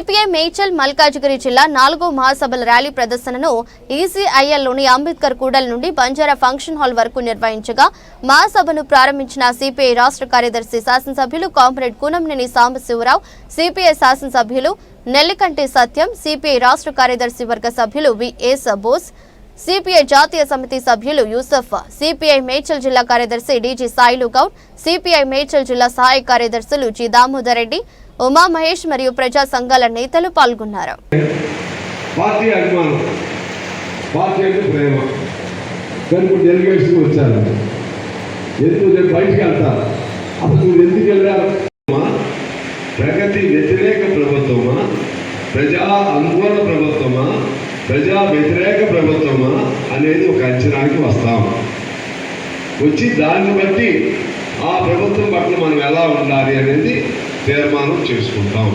CPI Medchal Malkajgiri జిల్లా నాలుగో మహాసభల ర్యాలీ ప్రదర్శనను ఈసీఐఎల్లోని అంబేద్కర్ కూడల నుండి బంజారా ఫంక్షన్ హాల్ వరకు నిర్వహించగా మహాసభను ప్రారంభించిన సిపిఐ రాష్ట్ర కార్యదర్శి శాసనసభ్యులు కామ్రేడ్ కూనంనేని సాంబశివరావు సిపిఐ శాసనసభ్యులు నెల్లికంటి సత్యం సిపిఐ రాష్ట్ర కార్యదర్శి వర్గ సభ్యులు విఎస్ బోస్ సిపిఐ జాతీయ సమితి సభ్యులు యూసఫ్ సిపిఐ మేడ్చల్ జిల్లా కార్యదర్శి డీజీ సాయిలు గౌడ్ సిపిఐ మేడ్చల్ జిల్లా సహాయ కార్యదర్శులు జి దామోదర్ రెడ్డి ఉమా మహేష్ మరియు ప్రజా సంఘాల నేతలు పాల్గొన్నారు. పార్టీ అభిమానం పార్టీ అంటే ప్రేమ. వచ్చారు. ఎందుకు నేను బయటికి వెళ్తాను అసలు నువ్వు ఎందుకు ప్రగతి వ్యతిరేక ప్రభుత్వమా? ప్రజా అనుకూల ప్రభుత్వమా? ప్రజా వ్యతిరేక ప్రభుత్వమా? అనేది ఒక అంచనాకి వస్తాం. వచ్చి దాన్ని బట్టి ఆ ప్రభుత్వం పట్ల మనం ఎలా ఉండాలి అనేది తీర్మానం చేసుకుంటాం.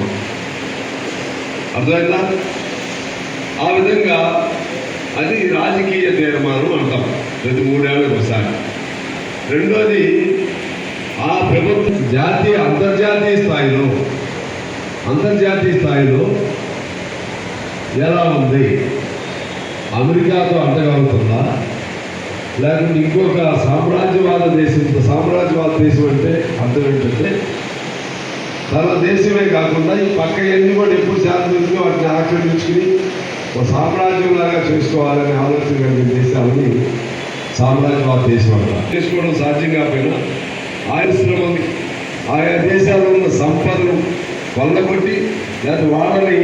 అర్థమైందా? ఆ విధంగా అది రాజకీయ తీర్మానం అంటాం. ప్రతి మూడేళ్ళకి ఒకసారి. రెండోది ఆ ప్రభుత్వం జాతీయ అంతర్జాతీయ స్థాయిలో అంతర్జాతీయ స్థాయిలో ఎలా ఉంది? అమెరికాతో అంటగలుగుతుందా లేకుంటే ఇంకొక సామ్రాజ్యవాద దేశం సామ్రాజ్యవాద దేశం అంటే అర్థం ఏంటంటే తన దేశమే కాకుండా ఈ పక్క ఎన్ని కూడా ఎప్పుడు శాంతించుకుని వాటిని ఆక్రమించుకుని ఒక సామ్రాజ్యంలాగా చేసుకోవాలనే ఆలోచన కలిగిన దేశాలని సామ్రాజ్యవాద దేశం అంటారు. చేసుకోవడం సాధ్యం కాకపోయినా ఆరిశ్రమని ఆయా దేశాల్లో ఉన్న సంపదను కొల్లగొట్టి లేదా వాళ్ళని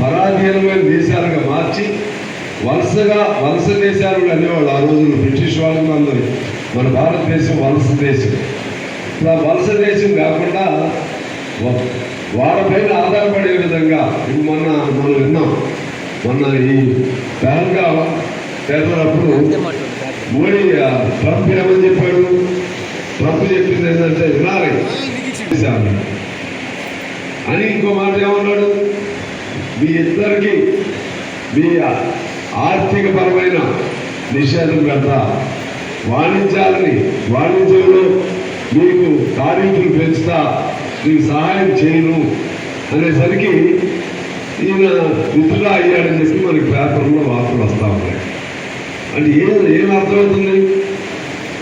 పరాధీనమైన దేశాలుగా మార్చి వలసగా వలస దేశాలు అనేవాళ్ళు ఆ రోజుల్లో బ్రిటిష్ వాళ్ళు అందరూ. మన భారతదేశం వలస దేశం. ఇలా వలస దేశం కాకుండా వాళ్ళపైన ఆధారపడే విధంగా ఇది మొన్న మనం విన్నాం. మొన్న ఈ పెహల్గా చేసినప్పుడు మోడీ ట్రంప్ ఏమని చెప్పాడు? ట్రంప్ చెప్పింది ఏంటంటే వినాలి. అని ఇంకో మాట ఏమన్నాడు? మీ ఇద్దరికి మీ ఆర్థిక పరమైన నిషేధం కదా వాణిజ్యాలని వాణిజ్యంలో మీకు తారీఫులు పెంచుతా నీకు సహాయం చేయను అనేసరికి ఈయన విత్డ్రా అయ్యాడని చెప్పి మనకి పేపర్లో వార్తలు వస్తూ ఉన్నాయి. అంటే ఏం ఏం అర్థమవుతుంది?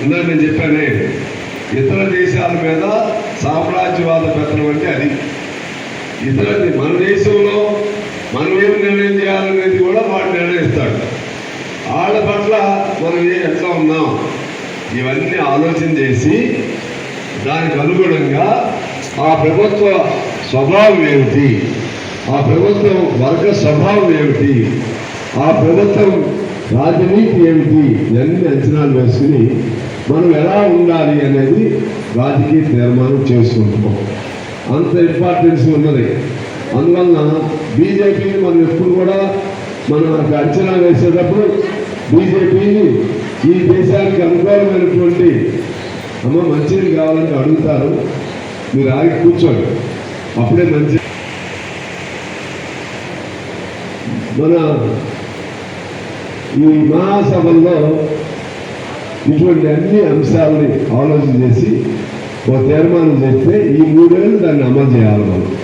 ఇందాక నేను చెప్పానే ఇతర దేశాల మీద సామ్రాజ్యవాద పెత్తనం అంటే అది. ఇతర మన దేశంలో మనం ఏం నిర్ణయం చేయాలనేది కూడా వాడు నిర్ణయిస్తాడు. వాళ్ళ పట్ల మనం ఏ ఎట్లా ఉన్నాం? ఇవన్నీ ఆలోచన చేసి దానికి అనుగుణంగా ఆ ప్రభుత్వ స్వభావం ఏమిటి? ఆ ప్రభుత్వం వర్గ స్వభావం ఏమిటి? ఆ ప్రభుత్వం రాజనీతి ఏమిటి? ఇవన్నీ అంచనాలు వేసుకుని మనం ఎలా ఉండాలి అనేది రాజకీయ తీర్మానం చేసుకుంటున్నాం. అంత ఇంపార్టెన్స్ ఉన్నది. అందువలన బీజేపీని మనం ఎప్పుడు కూడా మనం అంచనా వేసేటప్పుడు బీజేపీని ఈ దేశానికి అనుకూలమైనటువంటి అమ్మ మంచిది కావాలని అడుగుతారు. మీరు ఆగి కూర్చోండి. అప్పుడే మంచి మన ఈ మహాసభల్లో ఇటువంటి అన్ని అంశాలని ఆలోచన చేసి ఒక తీర్మానం చేస్తే ఈ మూడేళ్ళు దాన్ని అమలు చేయాలి మనం.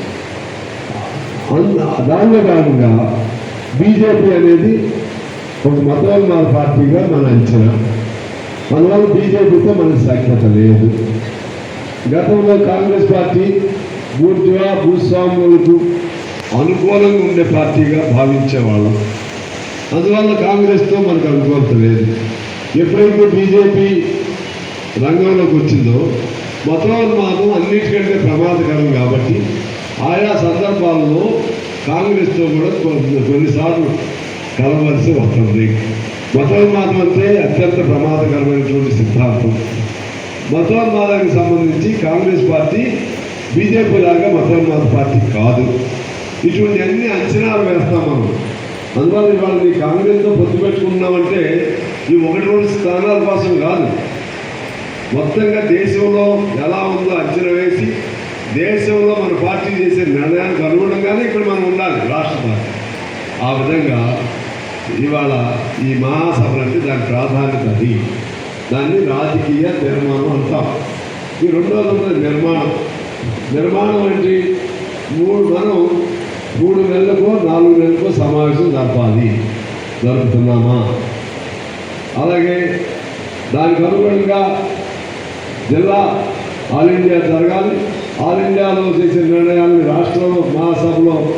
అంద- దానిలో భాగంగా బీజేపీ అనేది ఒక మతోన్మాద పార్టీగా మన అంచనా. అందువల్ల బీజేపీతో మనకు సఖ్యత లేదు. గతంలో కాంగ్రెస్ పార్టీ బూర్జువా భూస్వాములకు అనుకూలంగా ఉండే పార్టీగా భావించేవాళ్ళం. అందువల్ల కాంగ్రెస్తో మనకు అనుకూలత లేదు. ఎప్పుడైతే బీజేపీ రంగంలోకి వచ్చిందో మతోన్మాదం అన్నిటికంటే ప్రమాదకరం కాబట్టి ఆయా సందర్భాల్లో కాంగ్రెస్తో కూడా కొన్ని కొన్నిసార్లు కలవలసి వస్తుంది మతోన్మాదం అంటే అత్యంత ప్రమాదకరమైనటువంటి సిద్ధాంతం. మతోన్మాదానికి సంబంధించి కాంగ్రెస్ పార్టీ బీజేపీ లాగా మతోన్మాద పార్టీ కాదు. ఇటువంటి అన్ని అంచనాలు వేస్తాం మనం. అందువల్ల ఇవాళ కాంగ్రెస్లో కాంగ్రెస్తో పొత్తు పెట్టుకున్నామంటే ఈ ఒకటి రెండు స్థానాల కోసం కాదు. మొత్తంగా దేశంలో ఎలా ఉందో అంచనా వేసి దేశంలో మన పార్టీ చేసే నిర్ణయానికి అనుగుణంగానే ఇక్కడ మనం ఉండాలి రాష్ట్ర పార్టీ. ఆ విధంగా ఇవాళ ఈ మహాసభలు అంటే దాని ప్రాధాన్యత అది. దాన్ని రాజకీయ నిర్మాణం అంటాం. ఈ రెండోది ఉన్నది నిర్మాణం. నిర్మాణం అంటే మూడు మనం మూడు నెలలకు నాలుగు నెలలకు సమావేశం జరపాలి. జరుపుతున్నామా? అలాగే దానికి అనుగుణంగా జిల్లా ఆల్ ఇండియా జరగాలి. ఆల్ ఇండియాలో చేసే నిర్ణయాన్ని రాష్ట్రంలో మహాసభలో